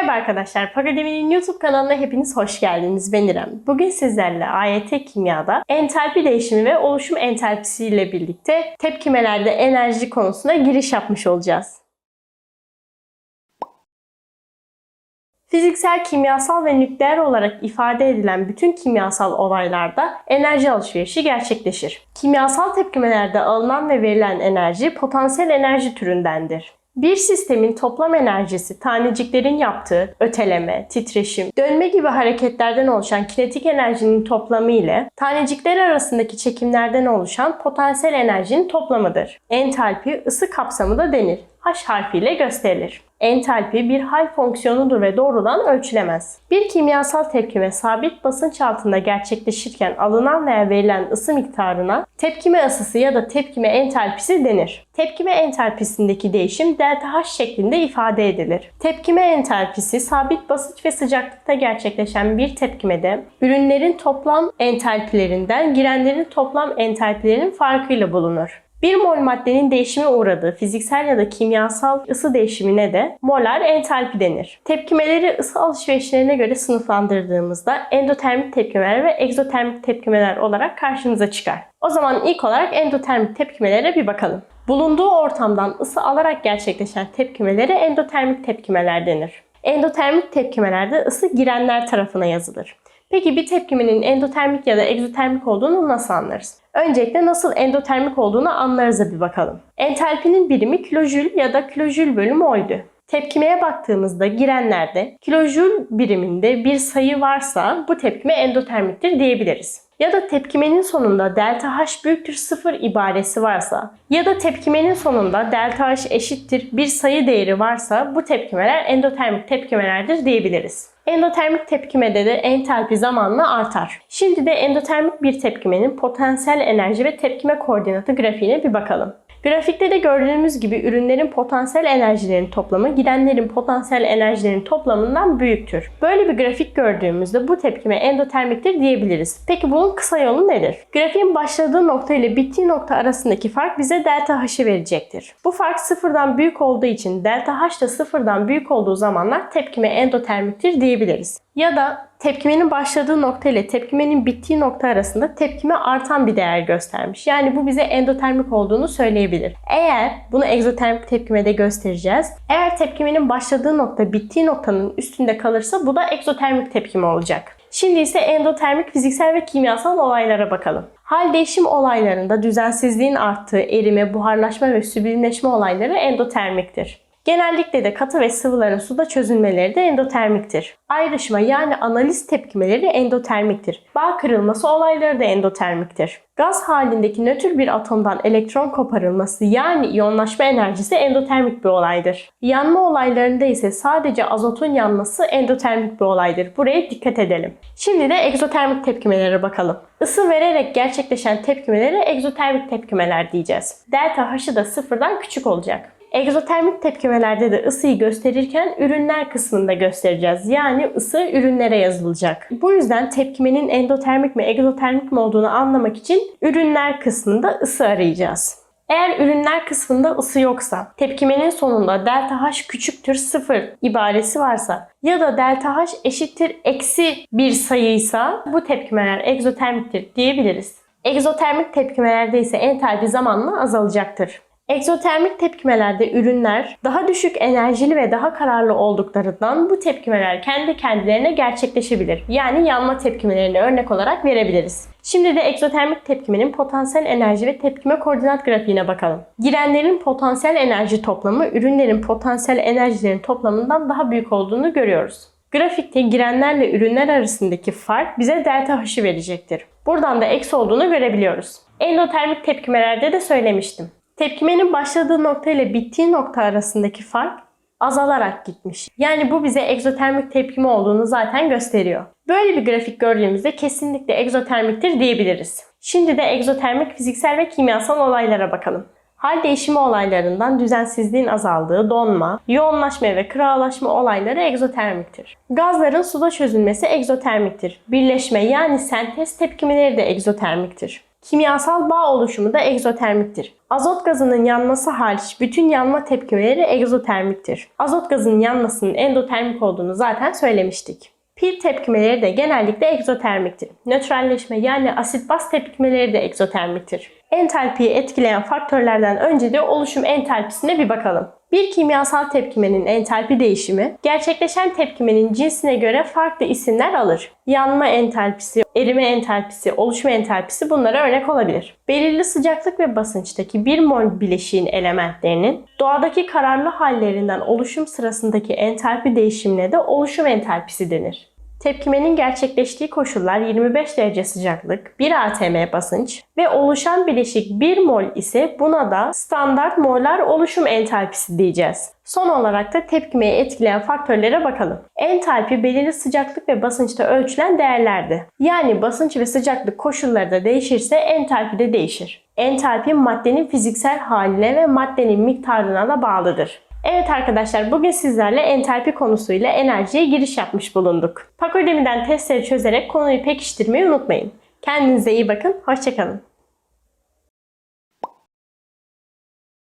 Merhaba arkadaşlar, Pakademi'nin YouTube kanalına hepiniz hoş geldiniz. Ben İrem. Bugün sizlerle AYT Kimya'da entalpi değişimi ve oluşum entalpisi ile birlikte tepkimelerde enerji konusuna giriş yapmış olacağız. Fiziksel, kimyasal ve nükleer olarak ifade edilen bütün kimyasal olaylarda enerji alışverişi gerçekleşir. Kimyasal tepkimelerde alınan ve verilen enerji potansiyel enerji türündendir. Bir sistemin toplam enerjisi taneciklerin yaptığı öteleme, titreşim, dönme gibi hareketlerden oluşan kinetik enerjinin toplamı ile tanecikler arasındaki çekimlerden oluşan potansiyel enerjinin toplamıdır. Entalpi ısı kapsamı da denir. H harfiyle gösterilir. Entalpi bir hal fonksiyonudur ve doğrudan ölçülemez. Bir kimyasal tepkime sabit basınç altında gerçekleşirken alınan veya verilen ısı miktarına tepkime ısısı ya da tepkime entalpisi denir. Tepkime entalpisindeki değişim delta H şeklinde ifade edilir. Tepkime entalpisi sabit basınç ve sıcaklıkta gerçekleşen bir tepkimede ürünlerin toplam entalpilerinden girenlerin toplam entalpilerinin farkıyla bulunur. Bir mol maddenin değişime uğradığı fiziksel ya da kimyasal ısı değişimine de molar entalpi denir. Tepkimeleri ısı alışverişlerine göre sınıflandırdığımızda endotermik tepkimeler ve egzotermik tepkimeler olarak karşımıza çıkar. O zaman ilk olarak endotermik tepkimelere bir bakalım. Bulunduğu ortamdan ısı alarak gerçekleşen tepkimelere endotermik tepkimeler denir. Endotermik tepkimelerde ısı girenler tarafına yazılır. Peki bir tepkimenin endotermik ya da egzotermik olduğunu nasıl anlarız? Öncelikle nasıl endotermik olduğunu anlarıza bir bakalım. Entalpinin birimi kilojül ya da kilojül bölü mol'dü. Tepkimeye baktığımızda girenlerde kilojül biriminde bir sayı varsa bu tepkime endotermiktir diyebiliriz. Ya da tepkimenin sonunda delta H büyüktür 0 ibaresi varsa ya da tepkimenin sonunda delta H eşittir bir sayı değeri varsa bu tepkimeler endotermik tepkimelerdir diyebiliriz. Endotermik tepkimede de entalpi zamanla artar. Şimdi de endotermik bir tepkimenin potansiyel enerji ve tepkime koordinatı grafiğine bir bakalım. Grafikte de gördüğümüz gibi ürünlerin potansiyel enerjilerin toplamı gidenlerin potansiyel enerjilerin toplamından büyüktür. Böyle bir grafik gördüğümüzde bu tepkime endotermiktir diyebiliriz. Peki bunun kısa yolu nedir? Grafiğin başladığı nokta ile bittiği nokta arasındaki fark bize delta H'ı verecektir. Bu fark sıfırdan büyük olduğu için delta H da sıfırdan büyük olduğu zamanlar tepkime endotermiktir diyebiliriz. Ya da tepkimenin başladığı nokta ile tepkimenin bittiği nokta arasında tepkime artan bir değer göstermiş. Yani bu bize endotermik olduğunu söyleyebilir. Eğer bunu egzotermik tepkimede göstereceğiz. Eğer tepkimenin başladığı nokta bittiği noktanın üstünde kalırsa bu da egzotermik tepkime olacak. Şimdi ise endotermik fiziksel ve kimyasal olaylara bakalım. Hal değişim olaylarında düzensizliğin arttığı erime, buharlaşma ve süblimleşme olayları endotermiktir. Genellikle de katı ve sıvıların suda çözülmeleri de endotermiktir. Ayrışma yani analiz tepkimeleri endotermiktir. Bağ kırılması olayları da endotermiktir. Gaz halindeki nötr bir atomdan elektron koparılması yani iyonlaşma enerjisi endotermik bir olaydır. Yanma olaylarında ise sadece azotun yanması endotermik bir olaydır. Buraya dikkat edelim. Şimdi de egzotermik tepkimelere bakalım. Isı vererek gerçekleşen tepkimelere egzotermik tepkimeler diyeceğiz. Delta H'ı da sıfırdan küçük olacak. Egzotermik tepkimelerde de ısıyı gösterirken ürünler kısmında göstereceğiz. Yani ısı ürünlere yazılacak. Bu yüzden tepkimenin endotermik mi egzotermik mi olduğunu anlamak için ürünler kısmında ısı arayacağız. Eğer ürünler kısmında ısı yoksa, tepkimenin sonunda delta H küçüktür 0 ibaresi varsa ya da delta H eşittir eksi bir sayıysa bu tepkimeler egzotermiktir diyebiliriz. Egzotermik tepkimelerde ise entalpi zamanla azalacaktır. Egzotermik tepkimelerde ürünler daha düşük enerjili ve daha kararlı olduklarından bu tepkimeler kendi kendilerine gerçekleşebilir. Yani yanma tepkimelerini örnek olarak verebiliriz. Şimdi de egzotermik tepkimenin potansiyel enerji ve tepkime koordinat grafiğine bakalım. Girenlerin potansiyel enerji toplamı ürünlerin potansiyel enerjilerin toplamından daha büyük olduğunu görüyoruz. Grafikte girenlerle ürünler arasındaki fark bize delta H'ı verecektir. Buradan da eksi olduğunu görebiliyoruz. Endotermik tepkimelerde de söylemiştim. Tepkimenin başladığı nokta ile bittiği nokta arasındaki fark azalarak gitmiş. Yani bu bize egzotermik tepkime olduğunu zaten gösteriyor. Böyle bir grafik gördüğümüzde kesinlikle egzotermiktir diyebiliriz. Şimdi de egzotermik fiziksel ve kimyasal olaylara bakalım. Hal değişimi olaylarından düzensizliğin azaldığı donma, yoğunlaşma ve kırağlaşma olayları egzotermiktir. Gazların suda çözülmesi egzotermiktir. Birleşme yani sentez tepkimeleri de egzotermiktir. Kimyasal bağ oluşumu da egzotermiktir. Azot gazının yanması hariç bütün yanma tepkimeleri egzotermiktir. Azot gazının yanmasının endotermik olduğunu zaten söylemiştik. Pil tepkimeleri de genellikle egzotermiktir. Nötralleşme yani asit baz tepkimeleri de egzotermiktir. Entalpiyi etkileyen faktörlerden önce de oluşum entalpisine bir bakalım. Bir kimyasal tepkimenin entalpi değişimi, gerçekleşen tepkimenin cinsine göre farklı isimler alır. Yanma entalpisi, erime entalpisi, oluşum entalpisi bunlara örnek olabilir. Belirli sıcaklık ve basınçtaki 1 mol bileşiğin elementlerinin doğadaki kararlı hallerinden oluşum sırasındaki entalpi değişimine de oluşum entalpisi denir. Tepkimenin gerçekleştiği koşullar 25 derece sıcaklık, 1 atm basınç ve oluşan bileşik 1 mol ise buna da standart molar oluşum entalpisi diyeceğiz. Son olarak da tepkimeyi etkileyen faktörlere bakalım. Entalpi belirli sıcaklık ve basınçta ölçülen değerlerdi. Yani basınç ve sıcaklık koşulları da değişirse entalpi de değişir. Entalpi maddenin fiziksel haline ve maddenin miktarına da bağlıdır. Evet arkadaşlar bugün sizlerle entalpi konusuyla enerjiye giriş yapmış bulunduk. Pakodemi'den testleri çözerek konuyu pekiştirmeyi unutmayın. Kendinize iyi bakın, hoşçakalın.